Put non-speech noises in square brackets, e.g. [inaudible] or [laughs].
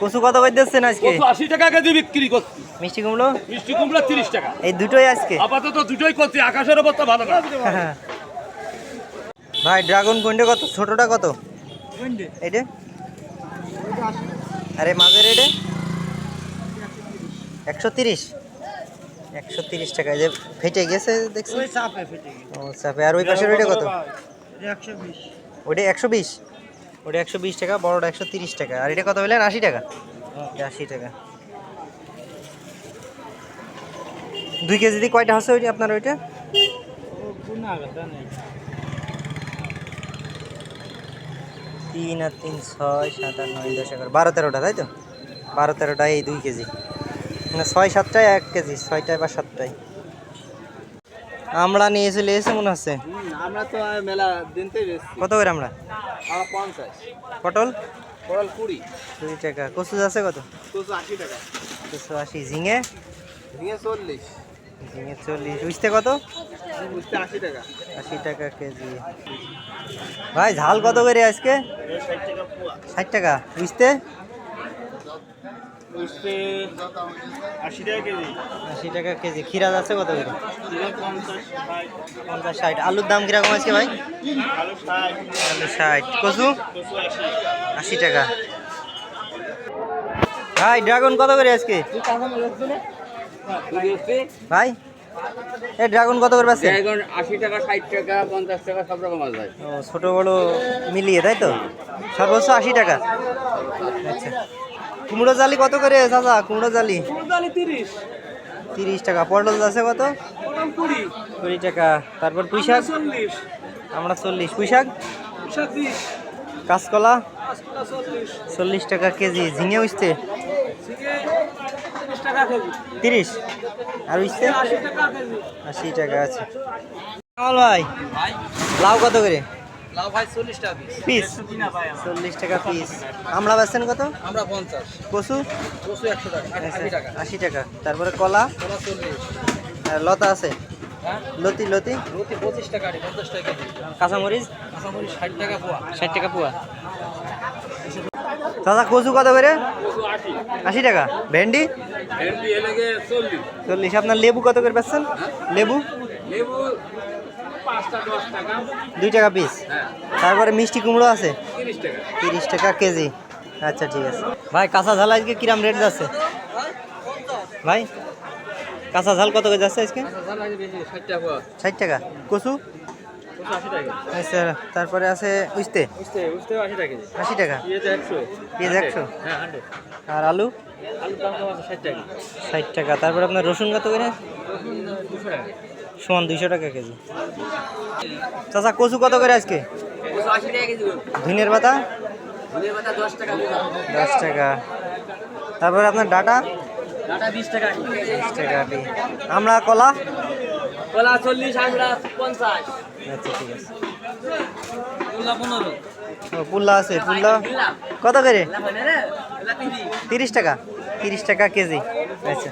কচু কত করে দিচ্ছেন আজকে? কত আশি টাকা কেজি বিক্রি করছি। মিষ্টি কুমড়ো? মিষ্টি কুমড়া তিরিশ টাকা। এই দুটোই আজকে? আপাতত দুটোই করছি আকাশের অবস্থা ভালো না। [laughs] ভাই ড্রাগন কোনটা কত? ছোটটা কত? এটা আরে মাঝের এটা একশো তিরিশ? একশো তিরিশ টাকা। যে ফেটে গেছে দেখছি ও চাপে। আর ওই পাশের ওইটা কত? ওইটা একশো বিশ? ওটা একশো বিশ টাকা, বড়টা একশো তিরিশ টাকা। আর এটা কত বললেন? আশি টাকা? আশি টাকা। দুই কেজি দিয়ে কয়টা হচ্ছে ওইটা আপনার ওইটা? তিন আর তিন, ছয়, সাত, আট, নয়, দশ, এগারো, বারো, তেরোটা, তাই তো? বারো, তেরোটা, এই দুই কেজি। মানে ছয়, সাতটায় এক কেজি, ছয়টায় বা সাতটায়। আমরা নিয়ে চলে এসে মনে হচ্ছে? আমরা তো মেলা দিনতে বেশি কত করে আমরা? পঞ্চাশ। পটল? পড়াল কুড়ি। কুড়ি টাকা। কচু আছে কত? দুশো আশি টাকা। দুশো আশি। ঝিঙে? ভেঙে চল্লিশ। ঝিঙে চল্লিশ। উঠতে কত? বুঝতে আশি টাকা। আশি টাকা কেজি। ভাই ঝাল কত করে আজকে? ষাট টাকা বুঝতে আশি টাকা কেজি। আশি টাকা কেজি। খিরাজ আছে কত করে? পঞ্চাশ ষাট। আলুর দাম কীরকম আছে ভাই? আলু ষাট। কচু? আশি। টাকা। ভাই ড্রাগন কত করে আজকে? ভাই এই ড্রাগন কত করে পাচ্ছে? আশি টাকা ষাট টাকা পঞ্চাশ টাকা সব রকম আছে ও ছোট বড় মিলিয়ে তাই তো? সর্বোচ্চ আশি টাকা। আচ্ছা। কুমড়ো জালি কত করে চাচা? কুমড়ো জালি? তিরিশ। টাকা। পটল আছে কত? কুড়ি। টাকা। তারপর পুঁই শাক? আমরা চল্লিশ। পুঁই শাক? কাঁচকলা? চল্লিশ। টাকা কেজি। ঝিঙে উঠতে তিরিশ আর উঠতে আশি টাকা আশি টাকা আছে। কামাল ভাই লাউ কত করে? লাউ ভাই চল্লিশ টাকা পিস চল্লিশ টাকা পিস আমরা কত? আমরা কচু? একশো টাকা আশি টাকা। আশি টাকা। তারপরে কলা? আর লতা আছে? হ্যাঁ? লতি লতি? রুটি পঁচিশ টাকা কাঁচামরিচ? টাকা পোয়া। টাকা পোয়া। দাদা কচু কত করে? আশি। টাকা। ভেন্ডি? ভেন্ডি চল্লিশ। আপনার লেবু কত করে বেচছেন? লেবু? লেবু টাকা দুই টাকা পিস হ্যাঁ। তারপরে মিষ্টি কুমড়ো আছে? তিরিশ টাকা। কেজি। আচ্ছা ঠিক আছে। ভাই কাঁচা ঝাল আজকে কিরাম রেট যাচ্ছে? ভাই কাঁচা ঝাল কত করে যাচ্ছে আজকে? ষাট টাকা কচু? আচ্ছা তারপরে আছে উস্তে। আশি টাকা কেজি। পেঁয়াজ একশো। হ্যাঁ আর আলু? ষাট টাকা। তারপরে আপনার রসুন কত করে? সমান দুইশো টাকা কেজি। চাচা কচু কত করে আজকে? ধুনের পাতা? দশ টাকা। তারপরে আপনার ডাটা? আমরা কলা? কলা চল্লিশ পঞ্চাশ। আচ্ছা ঠিক আছে। ও পুল্লা আছে পুল্লা কত করে? তিরিশ টাকা তিরিশ টাকা কেজি। আচ্ছা।